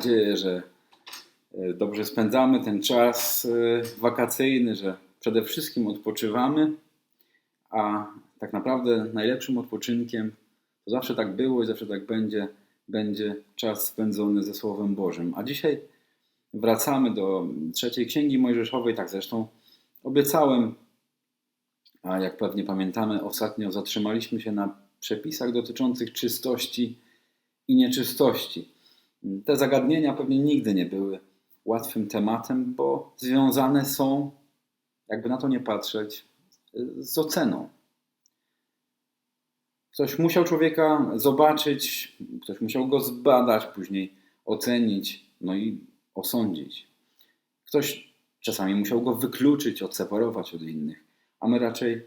Nadzieję, że e, dobrze spędzamy ten czas e, wakacyjny, że przede wszystkim odpoczywamy, a tak naprawdę najlepszym odpoczynkiem, to zawsze tak było i zawsze tak będzie, będzie czas spędzony ze Słowem Bożym. A dzisiaj wracamy do trzeciej księgi Mojżeszowej, tak zresztą obiecałem, a jak pewnie pamiętamy, ostatnio zatrzymaliśmy się na przepisach dotyczących czystości i nieczystości. Te zagadnienia pewnie nigdy nie były łatwym tematem, bo związane są, jakby na to nie patrzeć, z oceną. Ktoś musiał człowieka zobaczyć, ktoś musiał go zbadać, później ocenić, no i osądzić. Ktoś czasami musiał go wykluczyć, odseparować od innych, a my raczej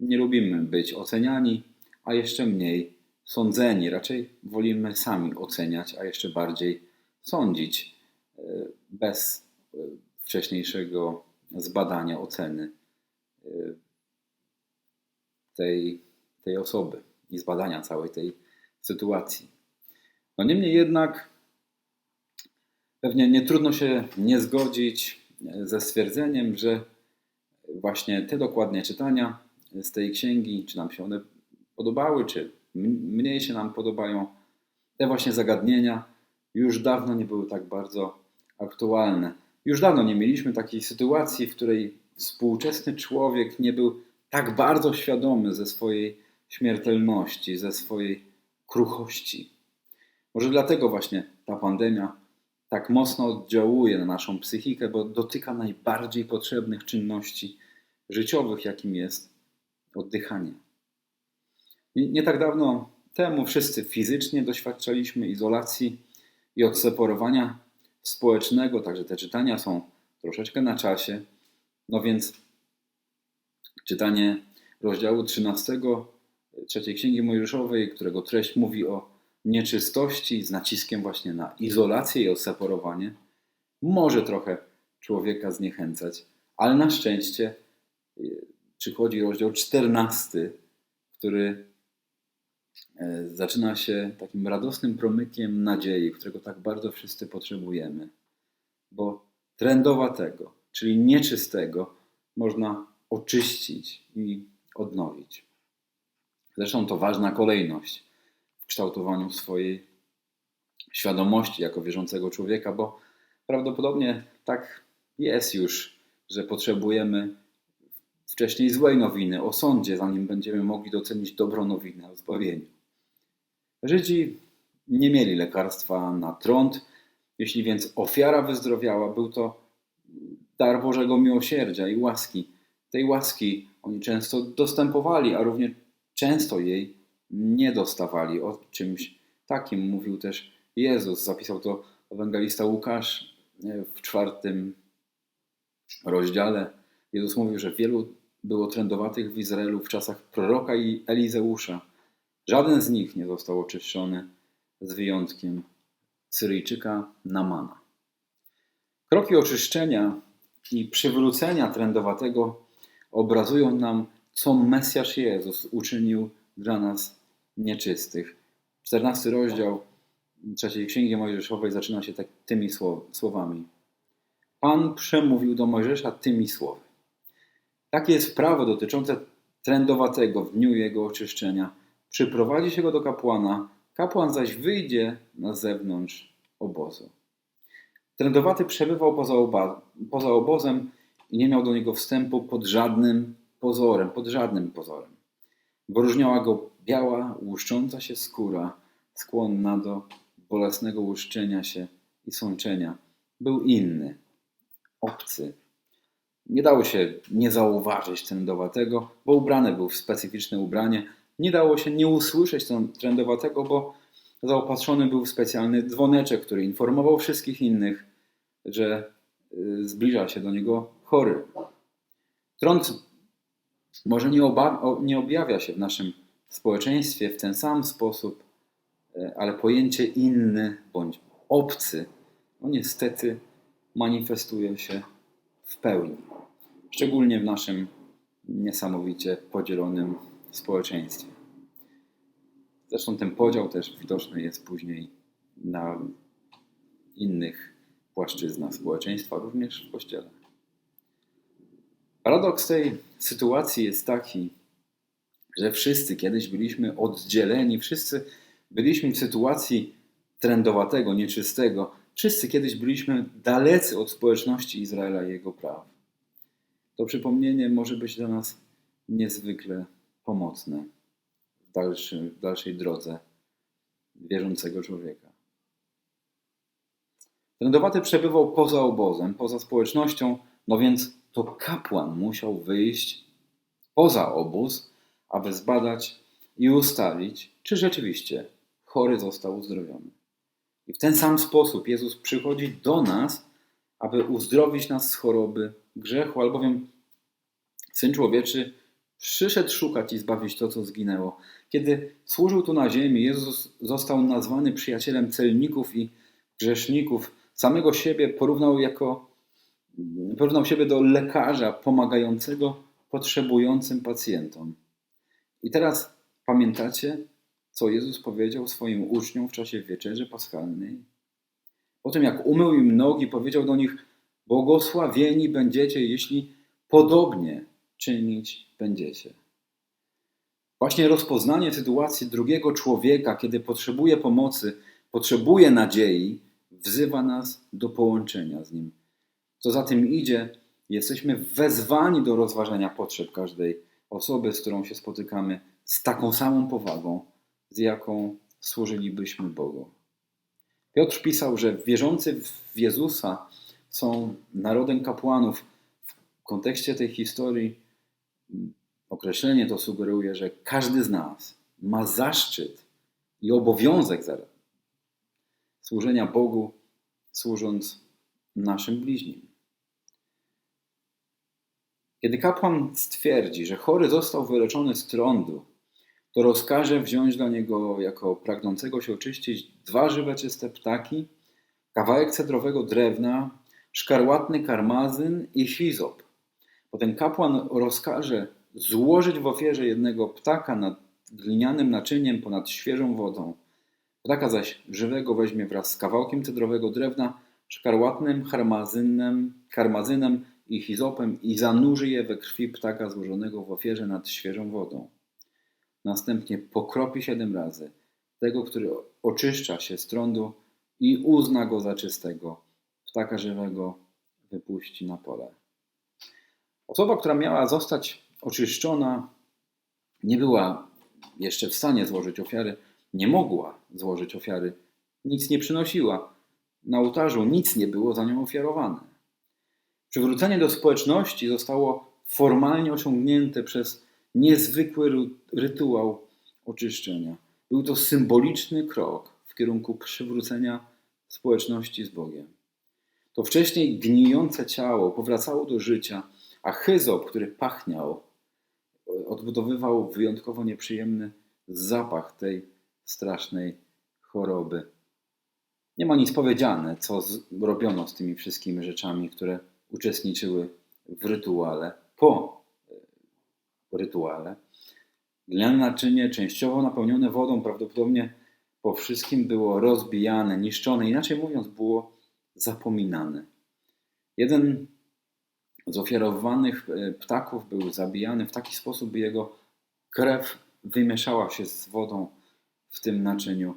nie lubimy być oceniani, a jeszcze mniej sądzeni. Raczej wolimy sami oceniać, a jeszcze bardziej sądzić e, bez e, wcześniejszego zbadania, oceny e, tej, tej osoby i zbadania całej tej sytuacji. No niemniej jednak pewnie nie trudno się nie zgodzić ze stwierdzeniem, że właśnie te dokładnie czytania z tej księgi, czy nam się one podobały, czy mniej się nam podobają, te właśnie zagadnienia już dawno nie były tak bardzo aktualne. Już dawno nie mieliśmy takiej sytuacji, w której współczesny człowiek nie był tak bardzo świadomy ze swojej śmiertelności, ze swojej kruchości. Może dlatego właśnie ta pandemia tak mocno oddziałuje na naszą psychikę, bo dotyka najbardziej potrzebnych czynności życiowych, jakim jest oddychanie. Nie tak dawno temu wszyscy fizycznie doświadczaliśmy izolacji i odseparowania społecznego, także te czytania są troszeczkę na czasie. No więc czytanie rozdziału 13 trzeciej Księgi Mojżeszowej, którego treść mówi o nieczystości z naciskiem właśnie na izolację i odseparowanie, może trochę człowieka zniechęcać, ale na szczęście y, przychodzi rozdział 14, który zaczyna się takim radosnym promykiem nadziei, którego tak bardzo wszyscy potrzebujemy. Bo trendowatego, czyli nieczystego, można oczyścić i odnowić. Zresztą to ważna kolejność w kształtowaniu swojej świadomości jako wierzącego człowieka, bo prawdopodobnie tak jest już, że potrzebujemy wcześniej złej nowiny o sądzie, zanim będziemy mogli docenić dobrą nowinę o zbawieniu. Żydzi nie mieli lekarstwa na trąd, jeśli więc ofiara wyzdrowiała, był to dar Bożego miłosierdzia i łaski. Tej łaski oni często dostępowali, a równie często jej nie dostawali. O czymś takim mówił też Jezus. Zapisał to ewangelista Łukasz w czwartym rozdziale. Jezus mówił, że wielu było trędowatych w Izraelu w czasach proroka i Elizeusza. Żaden z nich nie został oczyszczony, z wyjątkiem Syryjczyka Namana. Kroki oczyszczenia i przywrócenia trędowatego obrazują nam, co Mesjasz Jezus uczynił dla nas nieczystych. 14 rozdział trzeciej Księgi Mojżeszowej zaczyna się tak, tymi słowami. Pan przemówił do Mojżesza tymi słowy. Takie jest prawo dotyczące trędowatego w dniu jego oczyszczenia. Przyprowadzi się go do kapłana, kapłan zaś wyjdzie na zewnątrz obozu. Trędowaty przebywał poza, poza obozem i nie miał do niego wstępu pod żadnym pozorem, pod żadnym pozorem. Wyróżniała go biała, łuszcząca się skóra, skłonna do bolesnego łuszczenia się i sączenia. Był inny, obcy, nie dało się nie zauważyć trendowatego, bo ubrany był w specyficzne ubranie. Nie dało się nie usłyszeć trendowatego, bo zaopatrzony był w specjalny dzwoneczek, który informował wszystkich innych, że y, zbliża się do niego chory. Trąd może nie, nie objawia się w naszym społeczeństwie w ten sam sposób, y, ale pojęcie inny bądź obcy, no niestety manifestuje się w pełni szczególnie w naszym niesamowicie podzielonym społeczeństwie. Zresztą ten podział też widoczny jest później na innych płaszczyznach społeczeństwa, również w Kościele. Paradoks tej sytuacji jest taki, że wszyscy kiedyś byliśmy oddzieleni, wszyscy byliśmy w sytuacji trendowatego, nieczystego, wszyscy kiedyś byliśmy dalecy od społeczności Izraela i jego praw. To przypomnienie może być dla nas niezwykle pomocne w, w dalszej drodze wierzącego człowieka. Trędowaty przebywał poza obozem, poza społecznością, no więc to kapłan musiał wyjść poza obóz, aby zbadać i ustalić, czy rzeczywiście chory został uzdrowiony. I w ten sam sposób Jezus przychodzi do nas, aby uzdrowić nas z choroby grzechu, albowiem Syn Człowieczy przyszedł szukać i zbawić to, co zginęło. Kiedy służył tu na ziemi, Jezus został nazwany przyjacielem celników i grzeszników. Samego siebie porównał jako porównał siebie do lekarza pomagającego potrzebującym pacjentom. I teraz pamiętacie, co Jezus powiedział swoim uczniom w czasie wieczerzy paschalnej? Po tym, jak umył im nogi, powiedział do nich: Błogosławieni będziecie, jeśli podobnie czynić będziecie. Właśnie rozpoznanie sytuacji drugiego człowieka, kiedy potrzebuje pomocy, potrzebuje nadziei, wzywa nas do połączenia z nim. Co za tym idzie, jesteśmy wezwani do rozważania potrzeb każdej osoby, z którą się spotykamy, z taką samą powagą, z jaką służylibyśmy Bogu. Piotr pisał, że wierzący w Jezusa są narodem kapłanów. W kontekście tej historii określenie to sugeruje, że każdy z nas ma zaszczyt i obowiązek zaraz służenia Bogu, służąc naszym bliźnim. Kiedy kapłan stwierdzi, że chory został wyleczony z trądu, to rozkaże wziąć dla niego jako pragnącego się oczyścić dwa żywe czyste ptaki, kawałek cedrowego drewna, szkarłatny karmazyn i hizop. Potem kapłan rozkaże złożyć w ofierze jednego ptaka nad glinianym naczyniem ponad świeżą wodą. Ptaka zaś żywego weźmie wraz z kawałkiem cedrowego drewna, szkarłatnym karmazynem, karmazynem i hizopem i zanurzy je we krwi ptaka złożonego w ofierze nad świeżą wodą. Następnie pokropi siedem razy tego, który oczyszcza się z trądu i uzna go za czystego. Ptaka żywego wypuści na pole. Osoba, która miała zostać oczyszczona, nie była jeszcze w stanie złożyć ofiary, nie mogła złożyć ofiary, nic nie przynosiła. Na ołtarzu nic nie było za nią ofiarowane. Przywrócenie do społeczności zostało formalnie osiągnięte przez niezwykły rytuał oczyszczenia. Był to symboliczny krok w kierunku przywrócenia społeczności z Bogiem. To wcześniej gnijące ciało powracało do życia, a chyzop, który pachniał, odbudowywał wyjątkowo nieprzyjemny zapach tej strasznej choroby. Nie ma nic powiedziane, co robiono z tymi wszystkimi rzeczami, które uczestniczyły w rytuale po e, rytuale. Naczynie, częściowo napełnione wodą, prawdopodobnie po wszystkim było rozbijane, niszczone, inaczej mówiąc, było zapominane. Jeden z ofiarowanych e, ptaków był zabijany w taki sposób, by jego krew wymieszała się z wodą w tym naczyniu.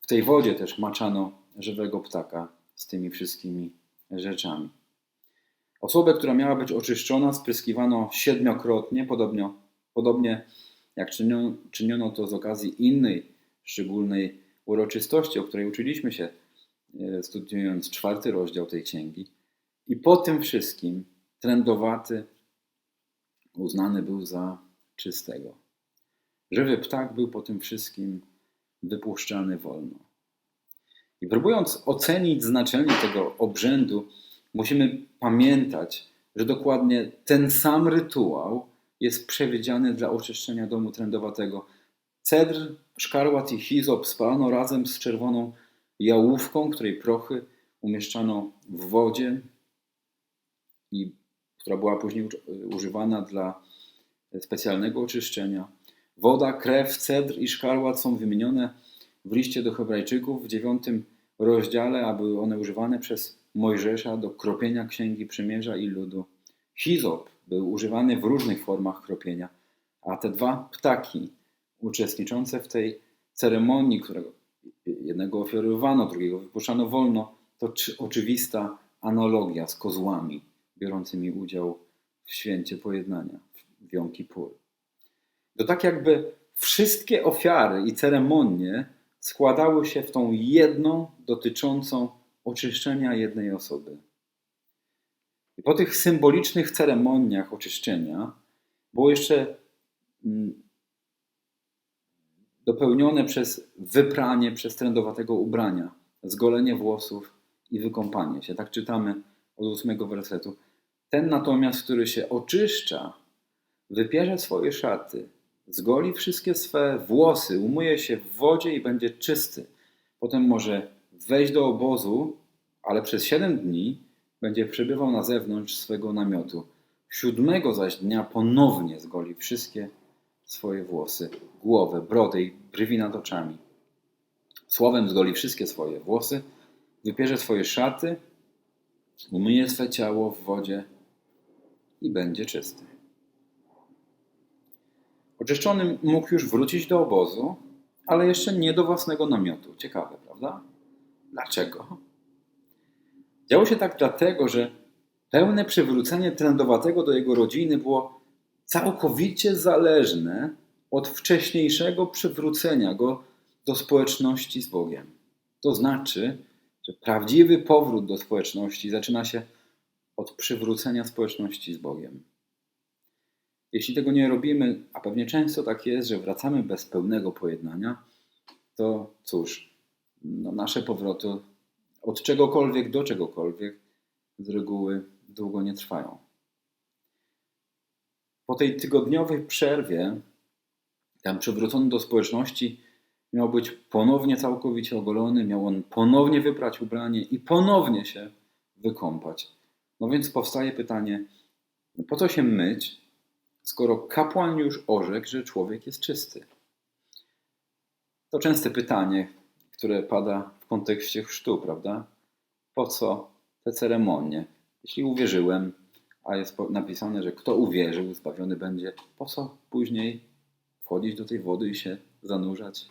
W tej wodzie też maczano żywego ptaka z tymi wszystkimi rzeczami. Osobę, która miała być oczyszczona, spryskiwano siedmiokrotnie, podobnie, podobnie jak czyniono, czyniono to z okazji innej, szczególnej uroczystości, o której uczyliśmy się studiując czwarty rozdział tej księgi. I po tym wszystkim trędowaty uznany był za czystego. Żywy ptak był po tym wszystkim wypuszczany wolno. I próbując ocenić znaczenie tego obrzędu, musimy pamiętać, że dokładnie ten sam rytuał jest przewidziany dla oczyszczenia domu trędowatego. Cedr, szkarłat i hizop spalano razem z czerwoną jałówką, której prochy umieszczano w wodzie i która była później używana dla specjalnego oczyszczenia. Woda, krew, cedr i szkarłat są wymienione w liście do Hebrajczyków w dziewiątym rozdziale, a były one używane przez Mojżesza do kropienia księgi przymierza i ludu. Hizop był używany w różnych formach kropienia, a te dwa ptaki uczestniczące w tej ceremonii, którego jednego ofiarowano, drugiego wypuszczano wolno, to oczywista analogia z kozłami biorącymi udział w święcie pojednania, w Jom Kippur. To tak jakby wszystkie ofiary i ceremonie składały się w tą jedną dotyczącą oczyszczenia jednej osoby. I po tych symbolicznych ceremoniach oczyszczenia było jeszcze mm, dopełnione przez wypranie przez trendowatego ubrania, zgolenie włosów i wykąpanie się. Tak czytamy od ósmego wersetu. Ten natomiast, który się oczyszcza, wypierze swoje szaty, zgoli wszystkie swe włosy, umyje się w wodzie i będzie czysty. Potem może wejść do obozu, ale przez siedem dni będzie przebywał na zewnątrz swego namiotu. Siódmego zaś dnia ponownie zgoli wszystkie swoje włosy, głowę, brodę i brwi nad oczami. Słowem zgoli wszystkie swoje włosy, wypierze swoje szaty, umyje swe ciało w wodzie i będzie czysty. Oczyszczony mógł już wrócić do obozu, ale jeszcze nie do własnego namiotu. Ciekawe, prawda? Dlaczego? Działo się tak dlatego, że pełne przywrócenie trendowatego do jego rodziny było całkowicie zależne od wcześniejszego przywrócenia go do społeczności z Bogiem. To znaczy, że prawdziwy powrót do społeczności zaczyna się od przywrócenia społeczności z Bogiem. Jeśli tego nie robimy, a pewnie często tak jest, że wracamy bez pełnego pojednania, to cóż, no nasze powroty od czegokolwiek do czegokolwiek z reguły długo nie trwają. Po tej tygodniowej przerwie, tam przywrócony do społeczności, miał być ponownie całkowicie ogolony, miał on ponownie wyprać ubranie i ponownie się wykąpać. No więc powstaje pytanie, po co się myć, skoro kapłan już orzekł, że człowiek jest czysty? To częste pytanie, które pada w kontekście chrztu, prawda? Po co te ceremonie? Jeśli uwierzyłem, a jest napisane, że kto uwierzył, zbawiony będzie, po co później wchodzić do tej wody i się zanurzać?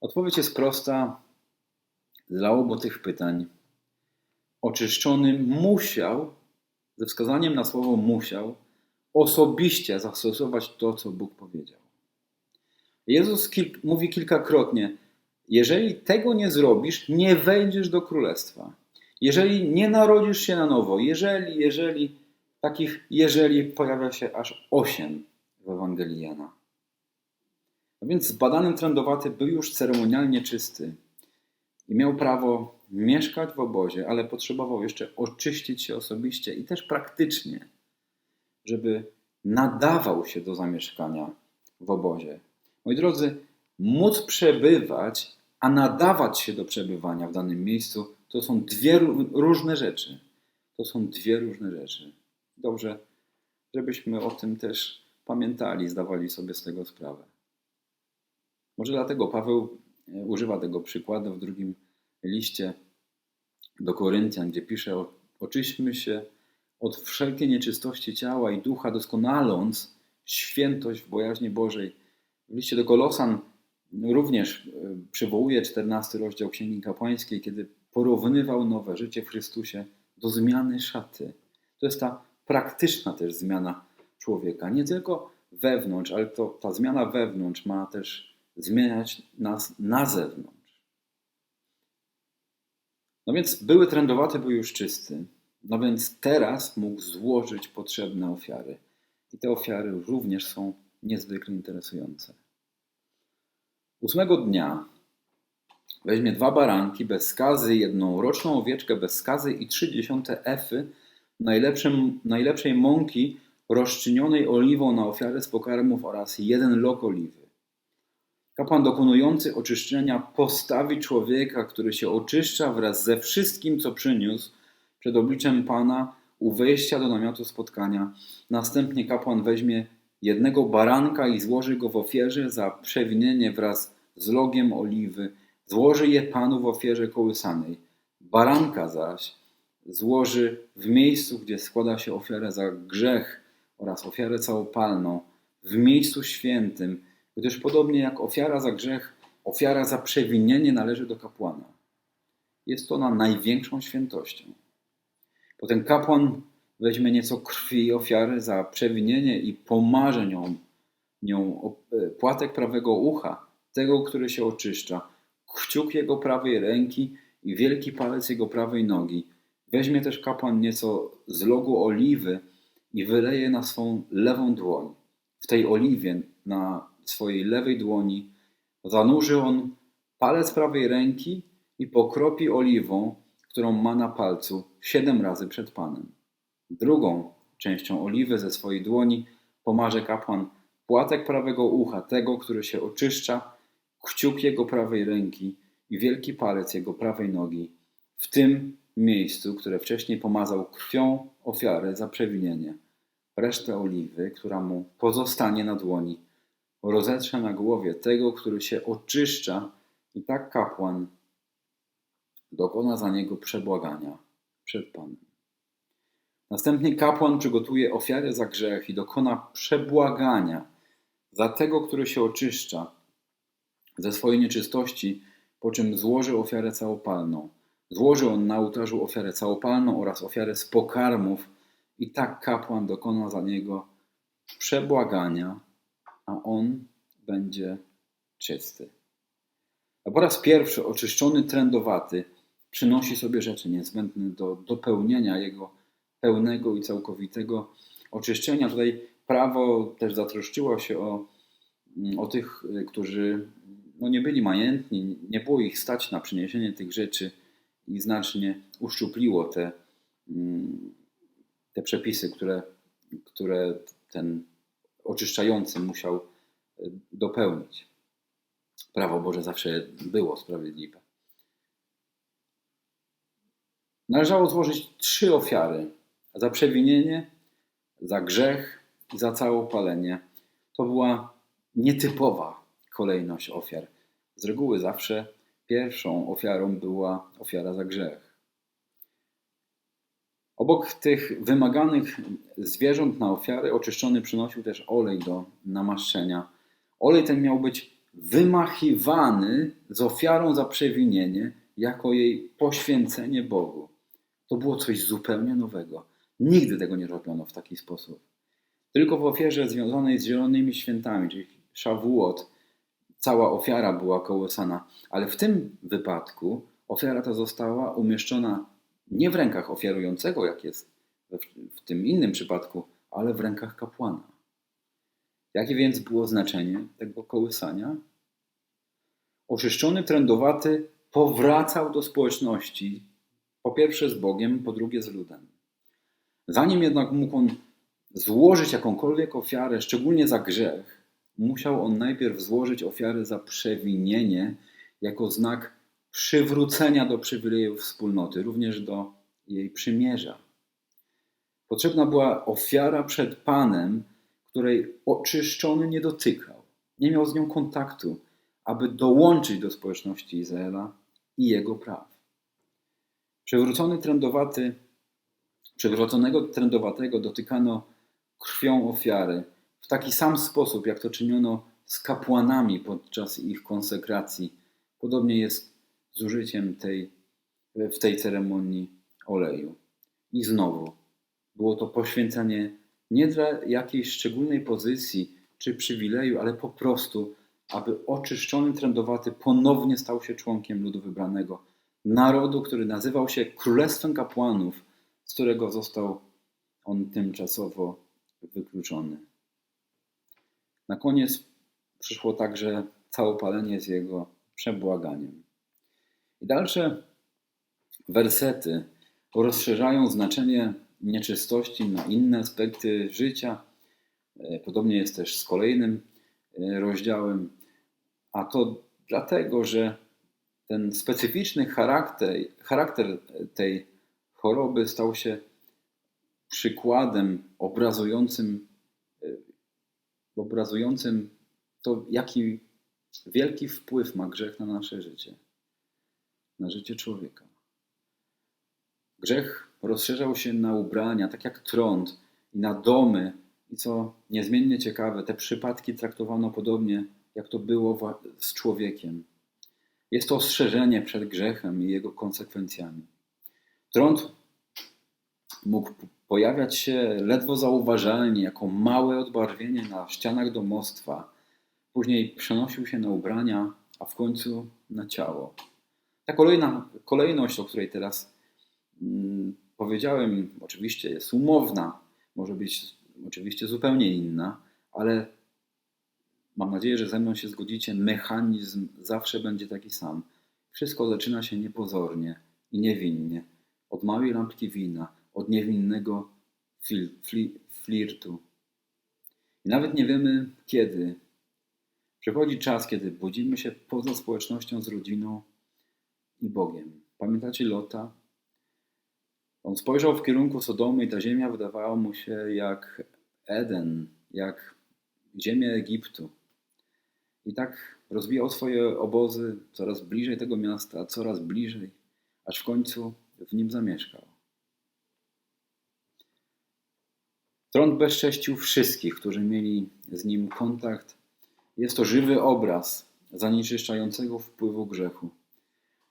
Odpowiedź jest prosta. Dla obu tych pytań oczyszczony musiał, ze wskazaniem na słowo musiał, osobiście zastosować to, co Bóg powiedział. Jezus mówi kilkakrotnie: Jeżeli tego nie zrobisz, nie wejdziesz do królestwa. Jeżeli nie narodzisz się na nowo, jeżeli, jeżeli, takich jeżeli pojawia się aż osiem w Ewangelii Jana. A więc zbadany trendowaty był już ceremonialnie czysty i miał prawo mieszkać w obozie, ale potrzebował jeszcze oczyścić się osobiście i też praktycznie, żeby nadawał się do zamieszkania w obozie. Moi drodzy, móc przebywać, a nadawać się do przebywania w danym miejscu, to są dwie różne rzeczy. To są dwie różne rzeczy. Dobrze, żebyśmy o tym też pamiętali, zdawali sobie z tego sprawę. Może dlatego Paweł e, używa tego przykładu w drugim liście do Koryntian, gdzie pisze: Oczyśmy się od wszelkiej nieczystości ciała i ducha, doskonaląc świętość w bojaźni Bożej. W liście do Kolosan również e, przywołuje 14 rozdział Księgi Kapłańskiej, kiedy porównywał nowe życie w Chrystusie do zmiany szaty. To jest ta praktyczna też zmiana człowieka. Nie tylko wewnątrz, ale to, ta zmiana wewnątrz ma też zmieniać nas na zewnątrz. No więc były trendowaty był już czysty. No więc teraz mógł złożyć potrzebne ofiary. I te ofiary również są niezwykle interesujące. Ósmego dnia weźmie dwa baranki bez skazy, jedną roczną owieczkę bez skazy i trzy dziesiąte efy najlepszej mąki rozczynionej oliwą na ofiarę z pokarmów oraz jeden lok oliwy. Kapłan dokonujący oczyszczenia postawi człowieka, który się oczyszcza wraz ze wszystkim, co przyniósł przed obliczem Pana u wejścia do namiotu spotkania. Następnie kapłan weźmie jednego baranka i złoży go w ofierze za przewinienie wraz z logiem oliwy, złoży je Panu w ofierze kołysanej. Baranka zaś złoży w miejscu, gdzie składa się ofiarę za grzech oraz ofiarę całopalną, w miejscu świętym, gdyż podobnie jak ofiara za grzech, ofiara za przewinienie należy do kapłana. Jest ona największą świętością. Potem kapłan weźmie nieco krwi ofiary za przewinienie i pomarze nią, nią e, płatek prawego ucha, tego, który się oczyszcza, kciuk jego prawej ręki i wielki palec jego prawej nogi. Weźmie też kapłan nieco z logu oliwy i wyleje na swą lewą dłoń. W tej oliwie na swojej lewej dłoni zanurzy on palec prawej ręki i pokropi oliwą, którą ma na palcu, siedem razy przed Panem. Drugą częścią oliwy ze swojej dłoni pomarze kapłan płatek prawego ucha, tego, który się oczyszcza, kciuk jego prawej ręki i wielki palec jego prawej nogi, w tym miejscu, które wcześniej pomazał krwią ofiary za przewinienie. Resztę oliwy, która mu pozostanie na dłoni, rozetrze na głowie tego, który się oczyszcza, i tak kapłan dokona za niego przebłagania przed Panem. Następnie kapłan przygotuje ofiarę za grzech i dokona przebłagania za tego, który się oczyszcza ze swojej nieczystości, po czym złoży ofiarę całopalną. Złoży on na ołtarzu ofiarę całopalną oraz ofiarę z pokarmów i tak kapłan dokona za niego przebłagania, a on będzie czysty. A po raz pierwszy oczyszczony trędowaty przynosi sobie rzeczy niezbędne do dopełnienia jego pełnego i całkowitego oczyszczenia. Tutaj prawo też zatroszczyło się o, o tych, którzy no nie byli majętni, nie było ich stać na przyniesienie tych rzeczy i znacznie uszczupliło te, te przepisy, które, które ten oczyszczający musiał dopełnić. Prawo Boże zawsze było sprawiedliwe. Należało złożyć trzy ofiary za przewinienie, za grzech i za całopalenie. To była nietypowa kolejność ofiar. Z reguły zawsze pierwszą ofiarą była ofiara za grzech. Obok tych wymaganych zwierząt na ofiary oczyszczony przynosił też olej do namaszczenia. Olej ten miał być wymachiwany z ofiarą za przewinienie jako jej poświęcenie Bogu. To było coś zupełnie nowego. Nigdy tego nie robiono w taki sposób. Tylko w ofierze związanej z zielonymi świętami, czyli Szawuot, cała ofiara była kołosana, ale w tym wypadku ofiara ta została umieszczona nie w rękach ofiarującego, jak jest w tym innym przypadku, ale w rękach kapłana. Jakie więc było znaczenie tego kołysania? Oczyszczony trędowaty powracał do społeczności, po pierwsze z Bogiem, po drugie z ludem. Zanim jednak mógł on złożyć jakąkolwiek ofiarę, szczególnie za grzech, musiał on najpierw złożyć ofiarę za przewinienie, jako znak przywrócenia do przywilejów wspólnoty, również do jej przymierza. Potrzebna była ofiara przed Panem, której oczyszczony nie dotykał, nie miał z nią kontaktu, aby dołączyć do społeczności Izraela i jego praw. Przewrócony trędowaty, przewróconego trędowatego dotykano krwią ofiary taki sam sposób, jak to czyniono z kapłanami podczas ich konsekracji. Podobnie jest z użyciem tej, w tej ceremonii oleju. I znowu było to poświęcenie nie dla jakiejś szczególnej pozycji czy przywileju, ale po prostu, aby oczyszczony trędowaty ponownie stał się członkiem ludu wybranego, narodu, który nazywał się Królestwem Kapłanów, z którego został on tymczasowo wykluczony. Na koniec przyszło także całopalenie z jego przebłaganiem. I dalsze wersety rozszerzają znaczenie nieczystości na inne aspekty życia. E, podobnie jest też z kolejnym e, rozdziałem, a to dlatego, że ten specyficzny charakter, charakter tej choroby stał się przykładem obrazującym, obrazującym to, jaki wielki wpływ ma grzech na nasze życie, na życie człowieka. Grzech rozszerzał się na ubrania, tak jak trąd, i na domy, i co niezmiennie ciekawe, te przypadki traktowano podobnie, jak to było z człowiekiem. Jest to ostrzeżenie przed grzechem i jego konsekwencjami. Trąd mógł pojawiać się ledwo zauważalnie, jako małe odbarwienie na ścianach domostwa. Później przenosił się na ubrania, a w końcu na ciało. Ta kolejna, kolejność, o której teraz mm, powiedziałem, oczywiście jest umowna, może być oczywiście zupełnie inna, ale mam nadzieję, że ze mną się zgodzicie, mechanizm zawsze będzie taki sam. Wszystko zaczyna się niepozornie i niewinnie. Od małej lampki wina, od niewinnego fil, fli, flirtu. I nawet nie wiemy kiedy. Przychodzi czas, kiedy budzimy się poza społecznością z rodziną i Bogiem. Pamiętacie Lota? On spojrzał w kierunku Sodomy i ta ziemia wydawała mu się jak Eden, jak ziemia Egiptu. I tak rozwijał swoje obozy coraz bliżej tego miasta, coraz bliżej, aż w końcu w nim zamieszkał. Trąd bezcześcił wszystkich, którzy mieli z nim kontakt. Jest to żywy obraz zanieczyszczającego wpływu grzechu.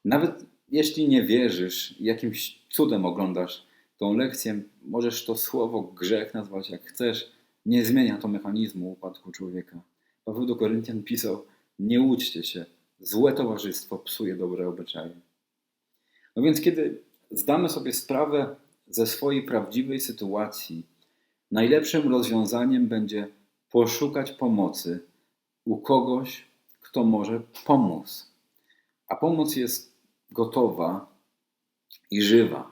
Nawet jeśli nie wierzysz, jakimś cudem oglądasz tą lekcję, możesz to słowo grzech nazwać jak chcesz, nie zmienia to mechanizmu upadku człowieka. Paweł do Koryntian pisał: Nie łudźcie się, złe towarzystwo psuje dobre obyczaje. No więc, kiedy zdamy sobie sprawę ze swojej prawdziwej sytuacji, najlepszym rozwiązaniem będzie poszukać pomocy u kogoś, kto może pomóc. A pomoc jest gotowa i żywa.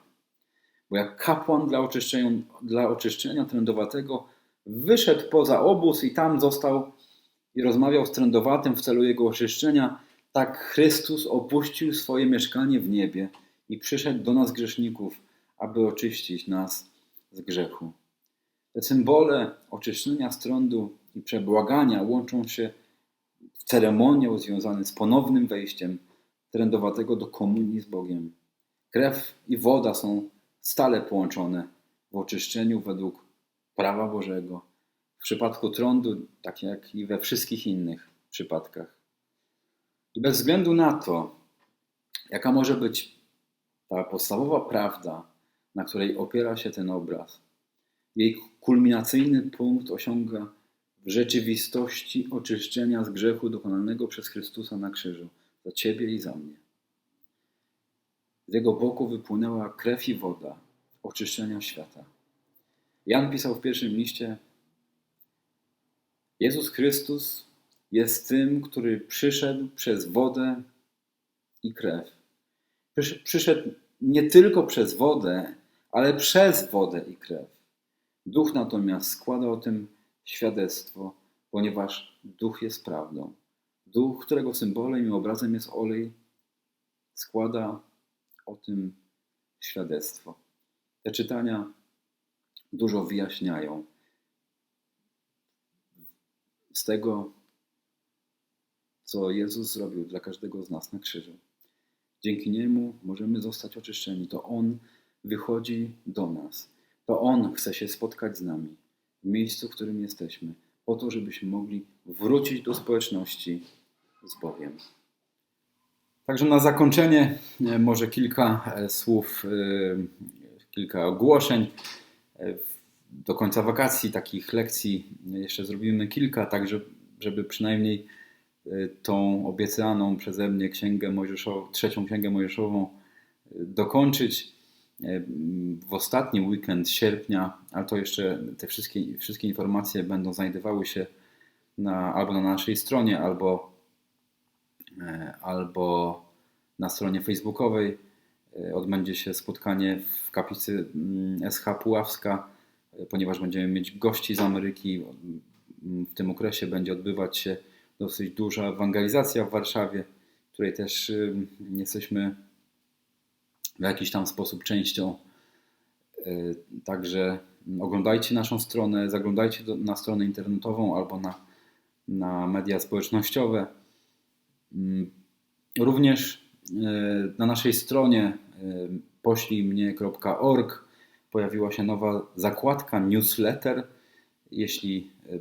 Bo jak kapłan dla oczyszczenia, dla oczyszczenia trędowatego wyszedł poza obóz i tam został i rozmawiał z trędowatym w celu jego oczyszczenia, tak Chrystus opuścił swoje mieszkanie w niebie i przyszedł do nas grzeszników, aby oczyścić nas z grzechu. Te symbole oczyszczenia strądu i przebłagania łączą się w ceremoniał związany z ponownym wejściem trędowatego do komunii z Bogiem. Krew i woda są stale połączone w oczyszczeniu według prawa Bożego. W przypadku trądu, tak jak i we wszystkich innych przypadkach. I bez względu na to, jaka może być ta podstawowa prawda, na której opiera się ten obraz, jej kulminacyjny punkt osiąga w rzeczywistości oczyszczenia z grzechu dokonanego przez Chrystusa na krzyżu, za ciebie i za mnie. Z jego boku wypłynęła krew i woda oczyszczenia świata. Jan pisał w pierwszym liście: Jezus Chrystus jest tym, który przyszedł przez wodę i krew. Przyszedł nie tylko przez wodę, ale przez wodę i krew. Duch natomiast składa o tym świadectwo, ponieważ duch jest prawdą. Duch, którego symbolem i obrazem jest olej, składa o tym świadectwo. Te czytania dużo wyjaśniają z tego, co Jezus zrobił dla każdego z nas na krzyżu. Dzięki Niemu możemy zostać oczyszczeni. To On wychodzi do nas. To On chce się spotkać z nami w miejscu, w którym jesteśmy, po to, żebyśmy mogli wrócić do społeczności z Bogiem. Także na zakończenie e, może kilka e, słów, e, kilka ogłoszeń. Do końca wakacji takich lekcji jeszcze zrobimy kilka, tak żeby przynajmniej tą obiecaną przeze mnie księgę Mojżeszową, trzecią księgę Mojżeszową dokończyć w ostatni weekend sierpnia, ale to jeszcze te wszystkie, wszystkie informacje będą znajdowały się na, albo na naszej stronie, albo E, albo na stronie facebookowej e, odbędzie się spotkanie w kaplicy mm, SH Puławska, e, ponieważ będziemy mieć gości z Ameryki. W tym okresie będzie odbywać się dosyć duża ewangelizacja w Warszawie, której też jesteśmy w jakiś tam sposób częścią. Także oglądajcie naszą stronę, zaglądajcie na stronę internetową albo na, na media społecznościowe. Mm, Również e, na naszej stronie e, poślijmnie.org pojawiła się nowa zakładka newsletter. Jeśli e,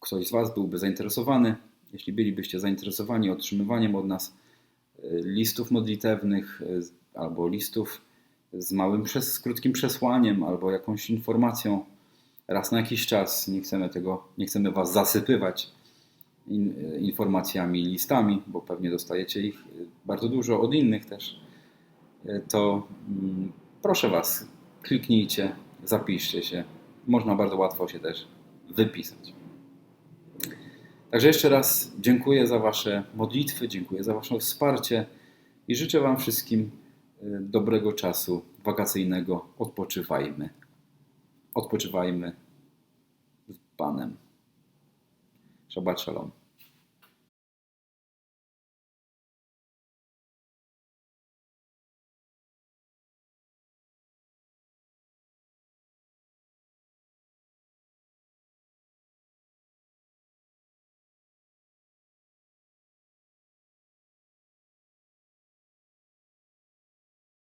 ktoś z Was byłby zainteresowany, jeśli bylibyście zainteresowani otrzymywaniem od nas e, listów modlitewnych e, albo listów z małym, z krótkim przesłaniem albo jakąś informacją raz na jakiś czas, nie chcemy tego, nie chcemy Was zasypywać in, informacjami, listami, bo pewnie dostajecie ich e, bardzo dużo od innych też, e, to mm, proszę Was, kliknijcie, zapiszcie się. Można bardzo łatwo się też wypisać. Także jeszcze raz dziękuję za Wasze modlitwy, dziękuję za Wasze wsparcie i życzę Wam wszystkim dobrego czasu wakacyjnego. Odpoczywajmy. Odpoczywajmy z Panem. Shalom.